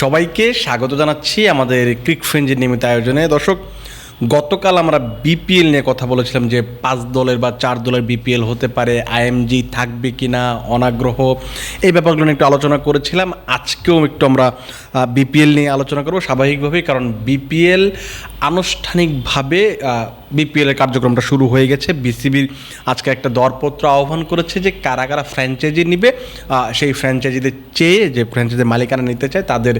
সবাইকে স্বাগত জানাচ্ছি আমাদের ক্রিক ফ্রেঞ্জের নিয়মিত আয়োজনে। দর্শক, গতকাল আমরা বিপিএল নিয়ে কথা বলেছিলাম যে পাঁচ দলের বা চার দলের বিপিএল হতে পারে, আইএমজি থাকবে কি না অনাগ্রহ, এই ব্যাপারগুলো নিয়ে একটু আলোচনা করেছিলাম। আজকেও একটু আমরা বিপিএল নিয়ে আলোচনা করব স্বাভাবিকভাবেই, কারণ বিপিএল আনুষ্ঠানিকভাবে বিপিএল এর কার্যক্রমটা শুরু হয়ে গেছে। বিসিবির আজকে একটা দরপত্র আহ্বান করেছে যে কারা কারা ফ্র্যাঞ্চাইজি নিবে। সেই ফ্র্যাঞ্চাইজিদের চেয়ে, যে ফ্র্যাঞ্চাইজির মালিকানা নিতে চায়, তাদের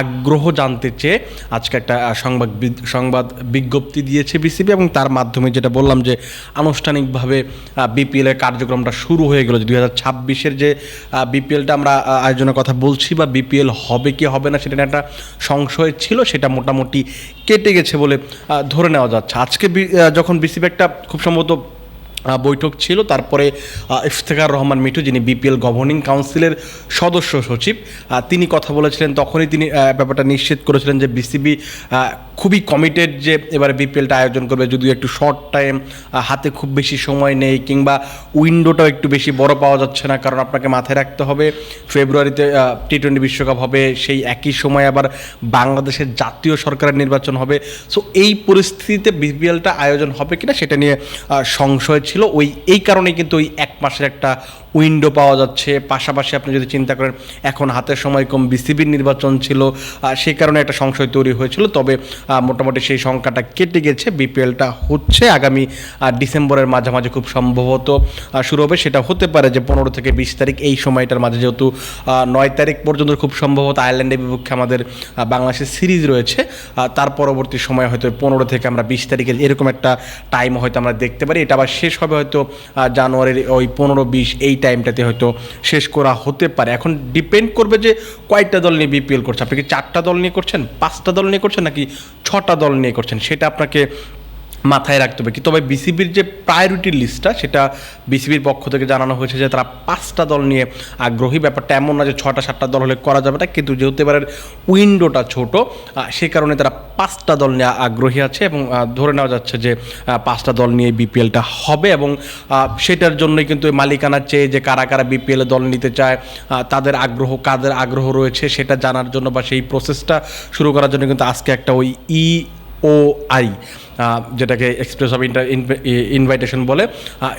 আগ্রহ জানতে চেয়ে আজকে একটা সংবাদ সংবাদ বিজ্ঞপ্তি দিয়েছে বিসিবি এবং তার মাধ্যমে যেটা বললাম যে আনুষ্ঠানিকভাবে বিপিএল এর কার্যক্রমটা শুরু হয়ে গেল দুই হাজার ছাব্বিশের যে বিপিএলটা আমরা আয়োজনের কথা বলছি বা বিপিএল হবে কি হবে না সেটা একটা সংশয় ছিল, সেটা মোটামুটি কেটে গেছে বলে ধরে নেওয়া যাচ্ছে। আজকে যখন বিসিবি একটা খুব সম্ভবত বৈঠক ছিল। তারপরে ইফতেখার রহমান মিঠু, যিনি বিপিএল গভর্নিং কাউন্সিলের সদস্য সচিব তিনি কথা বলেছিলেন, তখনই তিনি ব্যাপারটা নিশ্চিত করেছিলেন যে বিসিবি খুবই কমিটেড যে এবারে বিপিএলটা আয়োজন করবে। যদিও একটু শর্ট টাইম হাতে খুব বেশি সময় নেই, কিংবা উইন্ডোটাও একটু বেশি বড় পাওয়া যাচ্ছে না, কারণ আপনাকে মাথায় রাখতে হবে, ফেব্রুয়ারিতে টি টোয়েন্টি বিশ্বকাপ হবে, সেই একই সময় আবার বাংলাদেশের জাতীয় সরকারের নির্বাচন হবে। সো এই পরিস্থিতিতে বিপিএলটা আয়োজন হবে কিনা, সেটা নিয়ে সংশয় ছিল। ওই এই কারণে কিন্তু ওই এক মাসের একটা উইন্ডো পাওয়া যাচ্ছে। পাশাপাশি আপনি যদি চিন্তা করেন, এখন হাতের সময় কম, বিসিবির নির্বাচন ছিল সেই কারণে একটা সংশয় তৈরি হয়েছিল। তবে মোটামুটি সেই সংখ্যাটা কেটে গেছে, বিপিএলটা হচ্ছে আগামী ডিসেম্বরের মাঝামাঝি খুব সম্ভবত শুরু হবে। সেটা হতে পারে যে পনেরো থেকে বিশ তারিখ এই সময়টার মাঝে, যেহেতু নয় তারিখ পর্যন্ত খুব সম্ভবত আয়ারল্যান্ডের বিপক্ষে আমাদের বাংলাদেশের সিরিজ রয়েছে। তার পরবর্তী সময় হয়তো পনেরো থেকে আমরা বিশ তারিখে এরকম একটা টাইম হয়তো আমরা দেখতে পারি। এটা আবার শেষ হবে হয়তো জানুয়ারির ওই পনেরো, বিশ এই টাইমটাতে হয়তো শেষ করা হতে পারে। এখন ডিপেন্ড করবে যে কয়টা দল নিয়ে বিপিএল করছে। আপনি কি চারটা দল নিয়ে করছেন, পাঁচটা দল নিয়ে করছেন, নাকি ছটা দল নিয়ে করছেন? সেটা আপনাকে মাথায় রাখতে হবে। কি তবে বিসিবির যে প্রায়োরিটি লিস্টটা সেটা বিসিবির পক্ষ থেকে জানানো হয়েছে যে, তারা পাঁচটা দল নিয়ে আগ্রহী। ব্যাপারটা এমন না যে ছটা সাতটা দল হলে করা যাবে না। কিন্তু যেহেতু এবারের উইন্ডোটা ছোট সেই কারণে তারা পাঁচটা দল নিয়ে আগ্রহী আছে এবং ধরে নেওয়া যাচ্ছে যে পাঁচটা দল নিয়ে বিপিএলটা হবে এবং সেটার জন্যই কিন্তু এই মালিকানার চেয়ে যে কারা কারা বিপিএল দল নিতে চায় তাদের আগ্রহ, কাদের আগ্রহ রয়েছে, সেটা জানার জন্য বা সেই প্রসেসটা শুরু করার জন্য কিন্তু আজকে একটা ওই ই ও আই যেটাকে এক্সপ্রেস অফ ইন্টার ইনভাইটেশন বলে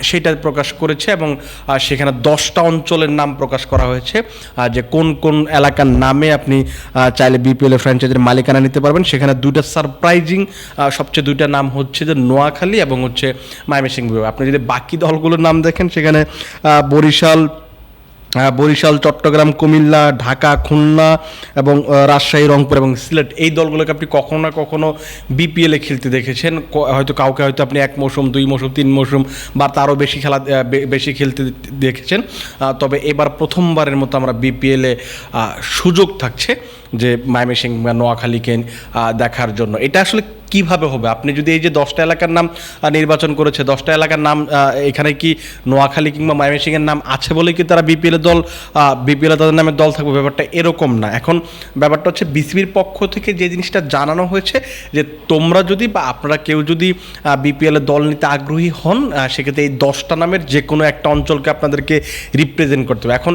সেটা প্রকাশ করেছে এবং সেখানে দশটা অঞ্চলের নাম প্রকাশ করা হয়েছে যে কোন কোন এলাকার নামে আপনি চাইলে বিপিএল ফ্র্যাঞ্চাইজির মালিকানা নিতে পারবেন। সেখানে দুইটা সারপ্রাইজিং সবচেয়ে দুইটা নাম হচ্ছে যে নোয়াখালী এবং হচ্ছে ময়মনসিংহ। আপনি যদি বাকি দলগুলোর নাম দেখেন, সেখানে বরিশাল বরিশাল, চট্টগ্রাম, কুমিল্লা, ঢাকা, খুলনা এবং রাজশাহী, রংপুর এবং সিলেট। এই দলগুলোকে আপনি কখনো না কখনো বিপিএলে খেলতে দেখেছেন। হয়তো কাউকে হয়তো আপনি এক মৌসুম, দুই মৌসুম, তিন মৌসুম বা তারও বেশি খেলা বেশি খেলতে দেখেছেন। তবে এবার প্রথমবারের মতো আমরা বিপিএলে সুযোগ থাকছে যে মাইমেসিং বা নোয়াখালীকে দেখার জন্য। এটা আসলে কীভাবে হবে? আপনি যদি এই যে দশটা এলাকার নাম নির্বাচন করেছে, দশটা এলাকার নাম এখানে কি নোয়াখালী কিংবা ময়মনসিংহের নাম আছে বলে কি তারা বিপিএল দল বিপিএল তাদের নামে দল থাকবে? ব্যাপারটা এরকম না। এখন ব্যাপারটা হচ্ছে বিসিবির পক্ষ থেকে যে জিনিসটা জানানো হয়েছে যে তোমরা যদি বা আপনারা কেউ যদি বিপিএল দল নিতে আগ্রহী হন সেক্ষেত্রে এই দশটা নামের যে কোনো একটা অঞ্চলকে আপনাদেরকে রিপ্রেজেন্ট করতে হবে। এখন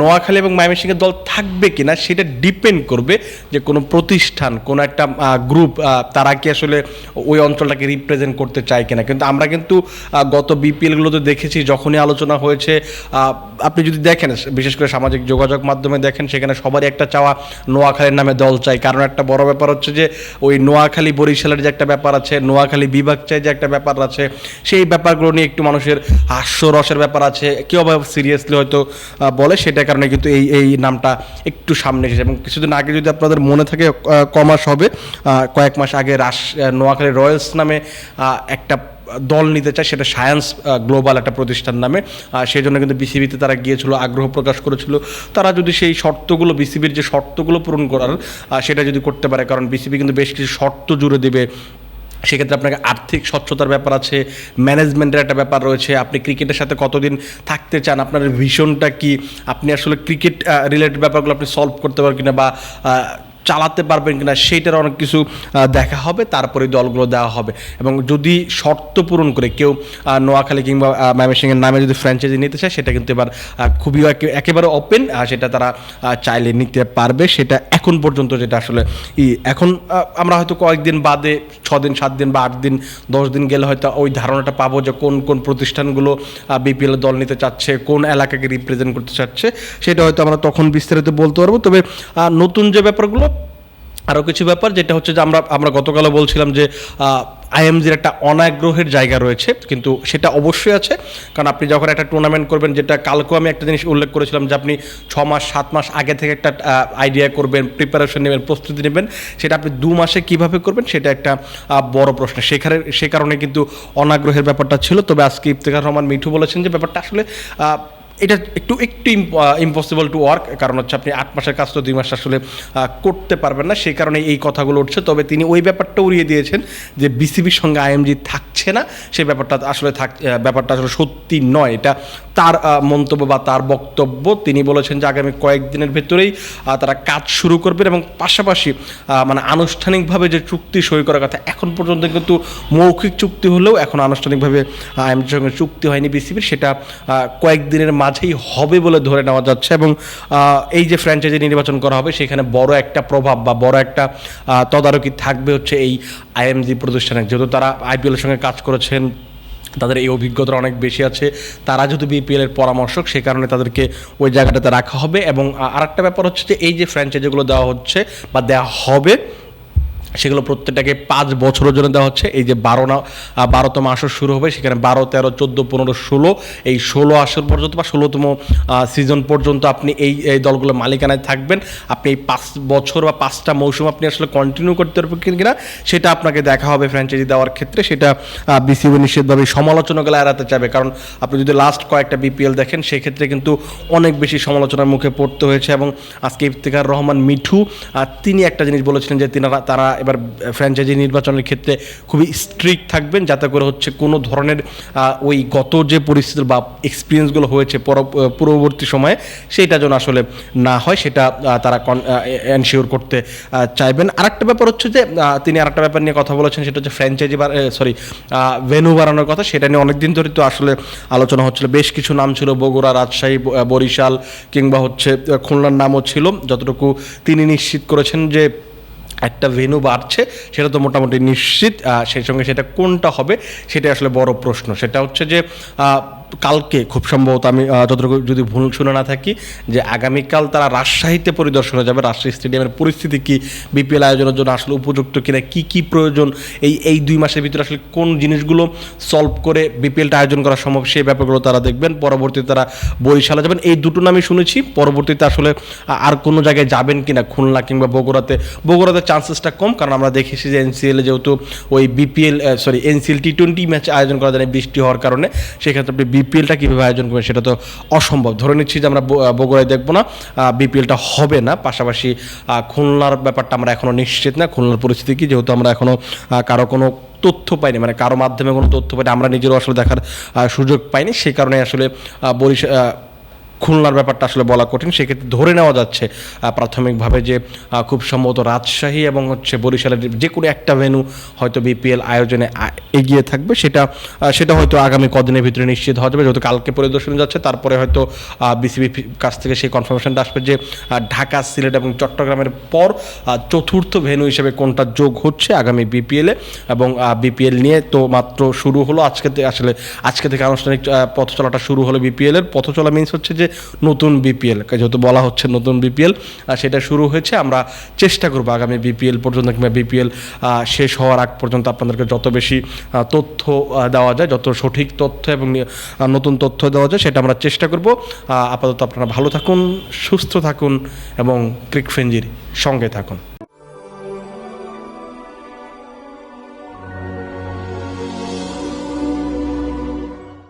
নোয়াখালী এবং ময়মনসিংহের দল থাকবে কিনা সেটা ডিপেন্ড করবে যে কোনো প্রতিষ্ঠান, কোনো একটা গ্রুপ তারা কি আসলে ওই অঞ্চলটাকে রিপ্রেজেন্ট করতে চায় কিনা। কিন্তু আমরা কিন্তু গত বিপিএলগুলোতে দেখেছি, যখনই আলোচনা হয়েছে আপনি যদি দেখেন, বিশেষ করে সামাজিক যোগাযোগ মাধ্যমে দেখেন, সেখানে সবারই একটা চাওয়া নোয়াখালীর নামে দল চাই। কারণ একটা বড় ব্যাপার হচ্ছে যে, ওই নোয়াখালী বরিশালের যে একটা ব্যাপার আছে, নোয়াখালী বিভাগ চাই যে একটা ব্যাপার আছে, সেই ব্যাপারগুলো নিয়ে একটু মানুষের হাস্যরসের ব্যাপার আছে। কেউ সিরিয়াসলি হয়তো বলে, সেটার কারণে কিন্তু এই এই নামটা একটু সামনে এসেছে। এবং কিছুদিন আগে যদি আপনাদের মনে থাকে কমাস হবে কয়েক মাস আগে রাস নোয়াখালী রয়্যালস নামে একটা দল নিতে চায়, সেটা সায়েন্স গ্লোবাল একটা প্রতিষ্ঠান নামে। সেই জন্য কিন্তু বিসিবিতে তারা গিয়েছিল, আগ্রহ প্রকাশ করেছিল। তারা যদি সেই শর্তগুলো, বিসিবির যে শর্তগুলো পূরণ করার সেটা যদি করতে পারে, কারণ বিসিবি কিন্তু বেশ কিছু শর্ত জুড়ে দেবে। সেক্ষেত্রে আপনাকে আর্থিক স্বচ্ছতার ব্যাপার আছে, ম্যানেজমেন্টের একটা ব্যাপার রয়েছে। আপনি ক্রিকেটের সাথে কতদিন থাকতে চান, আপনার ভিশনটা কি? আপনি আসলে ক্রিকেট রিলেটেড ব্যাপারগুলো আপনি সলভ করতে পারবেন কিনা বা চালাতে পারবেন কিনা সেইটার অনেক কিছু দেখা হবে, তারপরে দলগুলো দেওয়া হবে। এবং যদি শর্ত পূরণ করে কেউ নোয়াখালী কিংবা ময়মনসিংহের নামে যদি ফ্র্যাঞ্চাইজি নিতে চায়, সেটা কিন্তু এবার খুবই একে- একেবারে ওপেন সেটা তারা চাইলে নিতে পারবে। সেটা এখন পর্যন্ত যেটা আসলে ই, এখন আমরা হয়তো কয়েকদিন বাদে ছ দিন সাত দিন বা আট দিন দশ দিন গেলে হয়তো ওই ধারণাটা পাবো যে কোন কোন প্রতিষ্ঠানগুলো বিপিএল দল নিতে চাচ্ছে, কোন এলাকাকে রিপ্রেজেন্ট করতে চাচ্ছে, সেটা হয়তো আমরা তখন বিস্তারিত বলতে পারব। তবে নতুন যে ব্যাপারগুলো আরও কিছু ব্যাপার, যেটা হচ্ছে যে আমরা আমরা গতকালও বলছিলাম যে আইএমজির একটা অনাগ্রহের জায়গা রয়েছে, কিন্তু সেটা অবশ্যই আছে। কারণ আপনি যখন একটা টুর্নামেন্ট করবেন, যেটা কালকেও আমি একটা জিনিস উল্লেখ করেছিলাম যে আপনি ছ মাস, সাত মাস আগে থেকে একটা আইডিয়া করবেন প্রিপারেশন নেবেন, প্রস্তুতি নেবেন, সেটা আপনি দু মাসে কীভাবে করবেন, সেটা একটা বড় প্রশ্ন। সেখানে সে কারণে কিন্তু অনাগ্রহের ব্যাপারটা ছিল। তবে আজকে ইফতেখার রহমান মিঠু বলেছেন যে ব্যাপারটা আসলে এটা একটু একটু ইম্পসিবল টু ওয়ার্ক কারণ হচ্ছে আপনি আট মাসের কাজ তো দুই মাস আসলে করতে পারবেন না। সেই কারণে এই কথাগুলো উঠছে। তবে তিনি ওই ব্যাপারটা উড়িয়ে দিয়েছেন যে বিসিবির সঙ্গে আইএমজি থাকছে না। সেই ব্যাপারটা আসলে থাক ব্যাপারটা আসলে সত্যি নয়। এটা তার মন্তব্য বা তার বক্তব্য। তিনি বলেছেন যে আগামী কয়েকদিনের ভেতরেই তারা কাজ শুরু করবেন এবং পাশাপাশি মানে আনুষ্ঠানিকভাবে যে চুক্তি সই করার কথা, এখন পর্যন্ত কিন্তু মৌখিক চুক্তি হলেও এখন আনুষ্ঠানিকভাবে আইএমজির সঙ্গে চুক্তি হয়নি বিসিবির সেটা কয়েকদিনের মাঝেই হবে বলে ধরে নেওয়া যাচ্ছে এবং এই যে ফ্র্যাঞ্চাইজি নির্বাচন করা হবে, সেখানে বড় একটা প্রভাব বা বড় একটা তদারকি থাকবে হচ্ছে এই আইএমজি প্রতিষ্ঠানের যেহেতু তারা আইপিএলের সঙ্গে কাজ করেছেন, তাদের এই অভিজ্ঞতা অনেক বেশি আছে। তারা যেহেতু বিপিএল এর পরামর্শক, সে কারণে তাদেরকে ওই জায়গাটাতে রাখা হবে। এবং আরেকটা ব্যাপার হচ্ছে যে এই যে ফ্র্যাঞ্চাইজিগুলো দেওয়া হচ্ছে বা দেওয়া হবে সেগুলো প্রত্যেকটাকে পাঁচ বছরের জন্য দেওয়া হচ্ছে। এই যে বারো না বারোতম আসর শুরু হবে, সেখানে বারো, তেরো, চোদ্দ, পনেরো, ষোলো, এই ষোলো আসর পর্যন্ত বা ষোলোতম সিজন পর্যন্ত আপনি এই এই দলগুলো মালিকানায় থাকবেন। আপনি এই পাঁচ বছর বা পাঁচটা মৌসুম আপনি আসলে কন্টিনিউ করতে পারবেন কিনা, সেটা আপনাকে দেখা হবে ফ্র্যাঞ্চাইজি দেওয়ার ক্ষেত্রে। সেটা বিসিবি নিশ্চিতভাবে সমালোচনাগুলো এড়াতে চাবে। কারণ আপনি যদি লাস্ট কয়েকটা বিপিএল দেখেন, সেক্ষেত্রে কিন্তু অনেক বেশি সমালোচনার মুখে পড়তে হয়েছে এবং আজকে ইফতেখার রহমান মিঠু তিনি একটা জিনিস বলেছিলেন যে তিনারা, তারা এবার ফ্র্যাঞ্চাইজি নির্বাচনের ক্ষেত্রে খুবই স্ট্রিক্ট থাকবেন যাতে করে হচ্ছে কোনো ধরনের ওই গত যে পরিস্থিতি বা এক্সপিরিয়েন্সগুলো হয়েছে পর- পূর্ববর্তী সময়ে, সেইটা যেন আসলে না হয়, সেটা তারা এনশিওর করতে চাইবেন। আরেকটা ব্যাপার হচ্ছে যে তিনি আরেকটা ব্যাপার নিয়ে কথা বলেছেন, সেটা হচ্ছে ফ্র্যাঞ্চাইজি সরি ভেনু বাড়ানোর কথা। সেটা নিয়ে অনেকদিন ধরে তো আসলে আলোচনা হচ্ছিল। বেশ কিছু নাম ছিল, বগুড়া, রাজশাহী বরিশাল, কিংবা হচ্ছে খুলনার নামও ছিল। যতটুকু তিনি নিশ্চিত করেছেন যে একটা ভেনু বাড়ছে, সেটা তো মোটামুটি নিশ্চিত সেই সঙ্গে সেটা কোনটা হবে সেটা আসলে বড় প্রশ্ন। সেটা হচ্ছে যে কালকে খুব সম্ভবত আমি যতটুকু যদি ভুল শুনে না থাকি, যে আগামীকাল তারা রাজশাহীতে পরিদর্শনে যাবে। রাজশাহী স্টেডিয়ামের পরিস্থিতি কী? বিপিএল আয়োজনের জন্য আসলে উপযুক্ত কিনা? কি কি প্রয়োজন? এই এই দুই মাসের ভিতরে আসলে কোন জিনিসগুলো সলভ করে বিপিএলটা আয়োজন করা সম্ভব? সেই ব্যাপারগুলো তারা দেখবেন। পরবর্তীতে তারা বরিশালে যাবেন। এই দুটো নামই শুনেছি। পরবর্তীতে আসলে আর কোনো জায়গায় যাবেন কিনা? খুলনা কিংবা বগুড়াতে। বগুড়াতে চান্সেসটা কম, কারণ আমরা দেখেছি যে এনসিএল যেহেতু ওই BPL sorry NCL T twenty match আয়োজন করা যায় বৃষ্টি হওয়ার কারণে, সেক্ষেত্রে আপনি বিপিএলটা কীভাবে আয়োজন করবেন সেটা তো অসম্ভব। ধরে নিচ্ছি যে আমরা বগুড়ায় দেখব না বিপিএলটা হবে না। পাশাপাশি খুলনার ব্যাপারটা আমরা এখনও নিশ্চিত না। খুলনার পরিস্থিতি কি? যেহেতু আমরা এখনও কারও কোনো তথ্য পাইনি মানে কারও মাধ্যমে কোনো তথ্য পাইনি, আমরা নিজেরও আসলে দেখার সুযোগ পাইনি। সেই কারণে আসলে বরিশাল খুলনার ব্যাপারটা আসলে বলা কঠিন, সেক্ষেত্রে ধরে নেওয়া যাচ্ছে প্রাথমিকভাবে যে খুব সম্ভবত রাজশাহী এবং হচ্ছে বরিশালের যে- কোনো একটা ভেনু হয়তো বিপিএল আয়োজনে এগিয়ে থাকবে, সেটা সেটা হয়তো আগামী কদিনের ভিতরে নিশ্চিত হওয়া যাবে। যেহেতু কালকে পরিদর্শনে যাচ্ছে, তারপরে হয়তো বিসিবি কাছ থেকে সেই কনফার্মেশনটা আসবে যে ঢাকা, সিলেট এবং চট্টগ্রামের পর চতুর্থ ভেনু হিসেবে কোনটা যোগ হচ্ছে আগামী বিপিএলে এবং বিপিএল নিয়ে তো মাত্র শুরু হলো। আজকে আসলে, আজকে থেকে আনুষ্ঠানিক পথ চলাটা শুরু হলো বিপিএলের পথ চলা মিনস হচ্ছে যে নতুন বিপিএল যেহেতু বলা হচ্ছে নতুন বিপিএল সেটা শুরু হয়েছে। আমরা চেষ্টা করব আগামী বিপিএল পর্যন্ত কিংবা বিপিএল শেষ হওয়ার আগ পর্যন্ত আপনাদেরকে যত বেশি তথ্য দেওয়া যায়, যত সঠিক তথ্য এবং নতুন তথ্য দেওয়া যায়, সেটা আমরা চেষ্টা করব। আপাতত আপনারা ভালো থাকুন, সুস্থ থাকুন এবং ক্রিকফেঞ্জির সঙ্গে থাকুন।